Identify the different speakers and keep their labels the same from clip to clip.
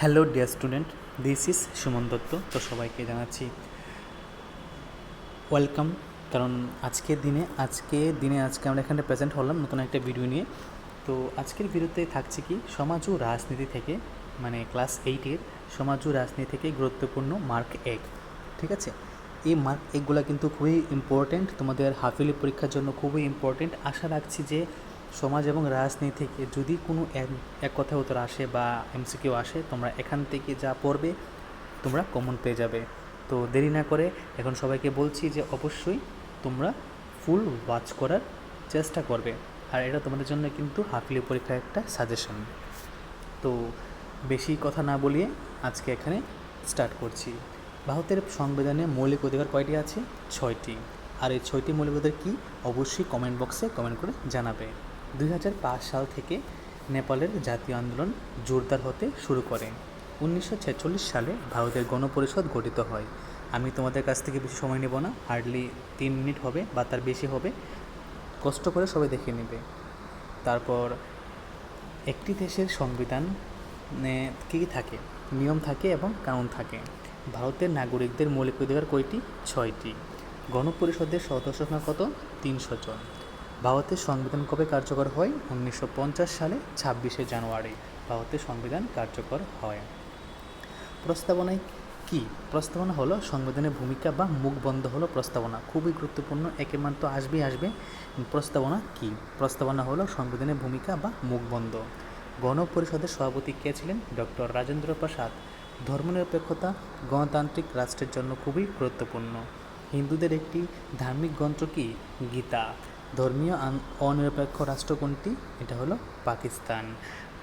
Speaker 1: Hello dear student, this is Suman Dutta. তো সবাইকে জানাচ্ছি ওয়েলকাম। কারণ আজকের দিনে, আজকে দিনে আজকে আমরা এখানে প্রেজেন্ট হলাম নতুন একটা ভিডিও নিয়ে। তো আজকের ভিডিওতে থাকছে কি, সমাজ ও রাজনীতি থেকে মানে ক্লাস এইটের সমাজ ও রাজনীতি থেকে গুরুত্বপূর্ণ মার্ক এক, ঠিক আছে? এই মার্ক একগুলো কিন্তু খুবই ইম্পর্ট্যান্ট তোমাদের হাফিলি পরীক্ষার জন্য খুবই ইম্পর্ট্যান্ট আশা রাখছি যে সমাজ এবং রাজনীতি যদি কোনো এক- এক কথা উত্তর আসে বা এমসিকিউ আসে, তোমরা এখান থেকে যা পড়বে, তোমরা কমন পেয়ে যাবে। তো দেরি না করে এখন সবাইকে বলছি যে অবশ্যই তোমরা ফুল ওয়াচ করার চেষ্টা করবে। আর এটা তোমাদের জন্য কিন্তু হাফিলি পরীক্ষার একটা সাজেশন তো বেশি কথা না বলিয়ে আজকে এখানে স্টার্ট করছি। ভারতের সংবিধানে মৌলিক অধিকার কয়টি আছে? ছয়টি। আর এই ছয়টি মৌলিক অধিকার কী? অবশ্যই কমেন্ট বক্সে কমেন্ট করে জানাবে। দুই হাজার পাঁচ সাল থেকে নেপালের জাতীয় আন্দোলন জোরদার হতে শুরু করে। উনিশশো ছেচল্লিশ সালে ভারতের গণপরিষদ গঠিত হয়। আমি তোমাদের কাছ থেকে বেশি সময় নেব না, হার্ডলি তিন মিনিট হবে বা তার বেশি হবে, কষ্ট করে সবাই দেখে নেবে। তারপর একটি দেশের সংবিধান কী কী থাকে? নিয়ম থাকে এবং কানুন থাকে। ভারতের নাগরিকদের মৌলিক অধিকার কয়টি? ছয়টি। গণপরিষদের সদস্য সংখ্যা কত? তিনশো জন। ভারতের সংবিধান কবে কার্যকর হয়? উনিশশো পঞ্চাশ সালে, ছাব্বিশে জানুয়ারি। ভারতের সংবিধান কার্যকর হয়। প্রস্তাবনায় কি? প্রস্তাবনা হলো, সংবিধানের ভূমিকা বা মুখ বন্ধ হলো প্রস্তাবনা। খুবই গুরুত্বপূর্ণ একের মান তো আসবেই আসবে। প্রস্তাবনা কি? প্রস্তাবনা হলো, সংবিধানের ভূমিকা বা মুখ বন্ধ। গণপরিষদের সভাপতি কে ছিলেন? ডক্টর রাজেন্দ্র প্রসাদ। ধর্মনিরপেক্ষতা, গণতান্ত্রিক রাষ্ট্রের জন্য খুবই গুরুত্বপূর্ণ। হিন্দুদের একটি ধার্মিক গ্রন্থ কি? গীতা। ধর্মীয় অনিরপেক্ষ রাষ্ট্র কোনটি? এটা হলো পাকিস্তান।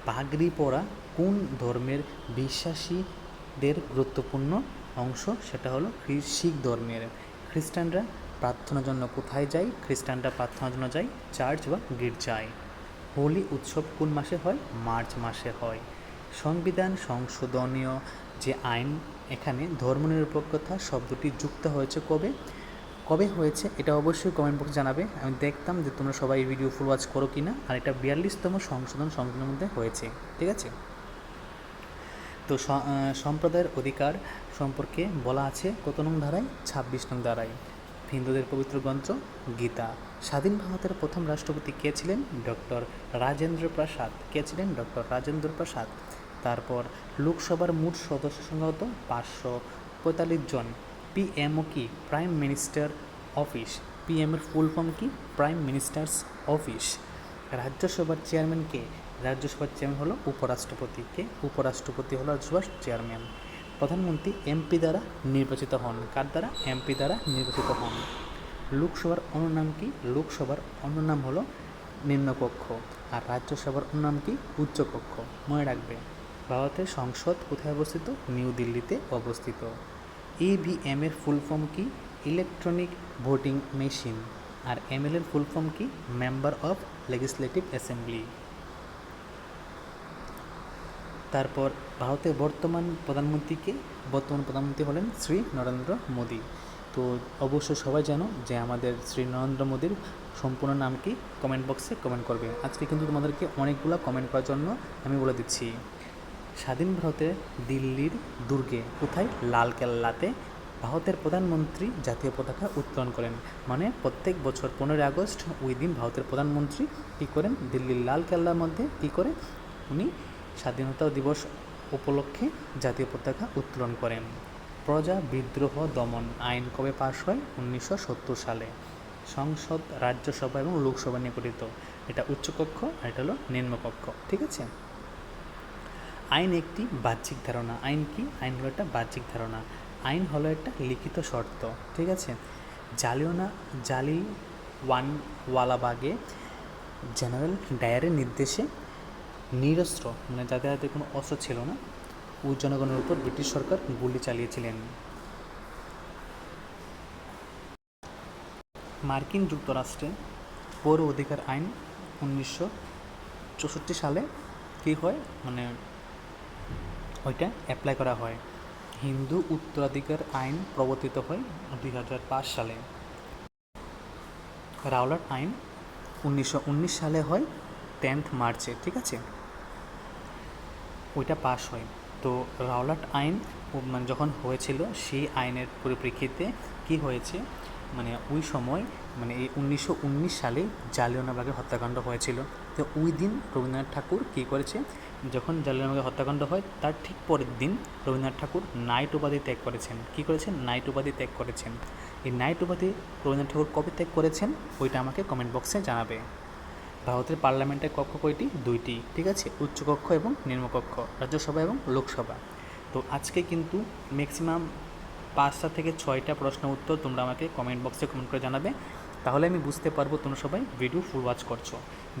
Speaker 1: পাগড়ি পরা কোন ধর্মের বিশ্বাসীদের গুরুত্বপূর্ণ অংশ? সেটা হলো শিখ ধর্মের। খ্রিস্টানরা প্রার্থনার জন্য কোথায় যায়? খ্রিস্টানরা প্রার্থনার জন্য যায় চার্চ বা গির্জায়। হোলি উৎসব কোন মাসে হয়? মার্চ মাসে হয়। সংবিধান সংশোধনীয় যে আইন, এখানে ধর্মনিরপেক্ষতা শব্দটি যুক্ত হয়েছে কবে? কবে হয়েছে এটা অবশ্যই কমেন্ট বক্সে জানাবে। আমি দেখতাম যে তোমরা সবাই ভিডিও ফুল ওয়াচ করো কি না আর এটা বিয়াল্লিশতম সংশোধন সংবিধানের মধ্যে হয়েছে, ঠিক আছে? তো সম্প্রদায়ের অধিকার সম্পর্কে বলা আছে কত নং ধারায়? ছাব্বিশ নং ধারায়। হিন্দুদের পবিত্র গ্রন্থ গীতা। স্বাধীন ভারতের প্রথম রাষ্ট্রপতি কে ছিলেন? ডক্টর রাজেন্দ্র প্রসাদ। কে ছিলেন? ডক্টর রাজেন্দ্র প্রসাদ। তারপর লোকসভার মোট সদস্য সংখ্যা কত? পাঁচশো পঁয়তাল্লিশ জন। পিএমও কি প্রাইম মিনিস্টার অফিস পিএমের ফুল ফর্ম কি প্রাইম মিনিস্টার্স অফিস রাজ্যসভার চেয়ারম্যান কে? রাজ্যসভার চেয়ারম্যান হলো উপরাষ্ট্রপতি। কে? উপরাষ্ট্রপতি হলো রাজ্যসভার চেয়ারম্যান প্রধানমন্ত্রী এমপি দ্বারা নির্বাচিত হন। কার দ্বারা? এমপি দ্বারা নির্বাচিত হন। লোকসভার অন্য নাম কি? লোকসভার অন্য নাম হলো নিম্নকক্ষ। আর রাজ্যসভার অন্য নাম কি? উচ্চকক্ষ। মনে রাখবে, ভারতের সংসদ কোথায় অবস্থিত? নিউ দিল্লিতে অবস্থিত। ইভিএম এর ফুল ফর্ম কি? ইলেকট্রনিক ভোটিং মেশিন আর এমএল এর ফুল ফর্ম কি? মেম্বার অফ লেজিসলেটিভ অ্যাসেম্বলি তারপর ভারতের বর্তমান প্রধানমন্ত্রীকে বর্তমান প্রধানমন্ত্রী হলেন শ্রী নরেন্দ্র মোদী। তো অবশ্যই সবাই জানো যে আমাদের শ্রী নরেন্দ্র মোদীর সম্পূর্ণ নাম কি? কমেন্ট বক্সে কমেন্ট করবে। আজকে কিন্তু তোমাদেরকে অনেকগুলো কমেন্ট করার জন্য আমি বলে দিচ্ছি। স্বাধীন ভারতের দিল্লির দুর্গে কোথায়? লাল কেল্লাতে ভারতের প্রধানমন্ত্রী জাতীয় পতাকা উত্তোলন করেন। মানে প্রত্যেক বছর পনেরোই আগস্ট ওই দিন ভারতের প্রধানমন্ত্রী কী করেন? দিল্লির লাল কেল্লার মধ্যে কী করে? উনি স্বাধীনতা দিবস উপলক্ষে জাতীয় পতাকা উত্তোলন করেন। প্রজা বিদ্রোহ দমন আইন কবে পাশ হয়? উনিশশো সত্তর সালে। সংসদ, রাজ্যসভা এবং লোকসভা নিয়ে গঠিত। এটা উচ্চকক্ষ আর এটা হলো নিম্নকক্ষ। ঠিক আছে? আইন একটি বাহ্যিক ধারণা। আইন কি? আইন হলো একটা বাহ্যিক ধারণা। আইন হলো একটা লিখিত শর্ত, ঠিক আছে? জালিওনা জালি ওয়ান ওয়ালাবাগে জেনারেল ডায়ারের নির্দেশে নিরস্ত্র মানে যাদের হাতে কোনো অস্ত্র ছিল না ওই জনগণের উপর ব্রিটিশ সরকার গুলি চালিয়েছিলেন। মার্কিন যুক্তরাষ্ট্রে পৌর অধিকার আইন উনিশশো চৌষট্টি সালে কী হয়? মানে ওইটা অ্যাপ্লাই করা হয়। হিন্দু উত্তরাধিকার আইন প্রবর্তিত হয় দুই হাজার পাঁচ সালে। রাওলাট আইন উনিশশো উনিশ সালে হয় টেন্থ মার্চে, ঠিক আছে? ওইটা পাস হয়। তো রাওলাট আইন মানে যখন হয়েছিল সেই আইনের পরিপ্রেক্ষিতে কি হয়েছে? মানে ওই সময় মানে এই উনিশশো উনিশ সালে জালিয়ানবাগের হত্যাকাণ্ড হয়েছিল। তো ওই দিন রবীন্দ্রনাথ ঠাকুর কী করেছে? যখন জালিয়ানবাগের হত্যাকাণ্ড হয়, তার ঠিক পরের দিন রবীন্দ্রনাথ ঠাকুর নাইট উপাধি ত্যাগ করেছেন। কী করেছেন? নাইট উপাধি ত্যাগ করেছেন। এই নাইট উপাধি রবীন্দ্রনাথ ঠাকুর কবে ত্যাগ করেছেন? ওইটা আমাকে কমেন্ট বক্সে জানাবে। ভারতের পার্লামেন্টের কক্ষ কয়টি দুইটি, ঠিক আছে? উচ্চকক্ষ এবং নিম্নকক্ষ, রাজ্যসভা এবং লোকসভা। তো আজকে কিন্তু ম্যাক্সিমাম পাঁচটা থেকে ছয়টা প্রশ্ন উত্তর তোমরা আমাকে কমেন্ট বক্সে কমেন্ট করে জানাবে। তাহলে আমি বুঝতে পারব তোমরা সবাই ভিডিও ফুল ওয়াচ করছ।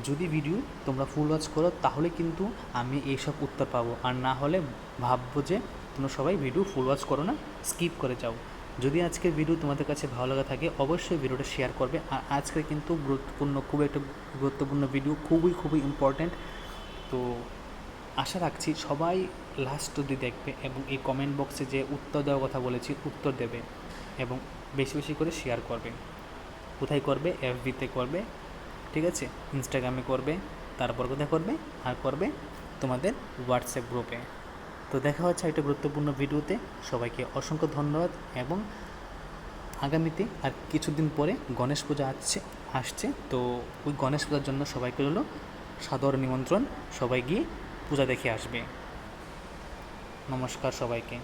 Speaker 1: যদি ভিডিও তোমরা ফুল ওয়াচ করো, তাহলে কিন্তু আমি এইসব উত্তর পাবো। আর না হলে ভাববো যে তোমরা সবাই ভিডিও ফুল ওয়াচ করো না স্কিপ করে যাও। যদি আজকের ভিডিও তোমাদের কাছে ভালো লাগা থাকে, অবশ্যই ভিডিওটা শেয়ার করবে। আর আজকের কিন্তু গুরুত্বপূর্ণ, খুব একটা গুরুত্বপূর্ণ ভিডিও খুবই খুবই ইম্পর্ট্যান্ট তো আশা রাখছি সবাই লাস্ট অবধি দেখবে এবং এই কমেন্ট বক্সে যে উত্তর দেওয়ার কথা বলেছি, উত্তর দেবে এবং বেশি বেশি করে শেয়ার করবে। কোথায় করবে? এফবিতে করবে, ঠিক আছে? ইনস্টাগ্রামে করবে, তারপর কোথায় করবে? আর করবে তোমাদের হোয়াটসঅ্যাপ গ্রুপে তো দেখা হচ্ছে একটা গুরুত্বপূর্ণ ভিডিওতে। সবাইকে অসংখ্য ধন্যবাদ এবং আগামীতে আর কিছুদিন পরে গণেশ পূজা আসছে আসছে। তো ওই গণেশ পূজার জন্য সবাইকে হলো সাদর নিমন্ত্রণ। সবাই গিয়ে পূজা দেখে আসবে। নমস্কার সবাইকে।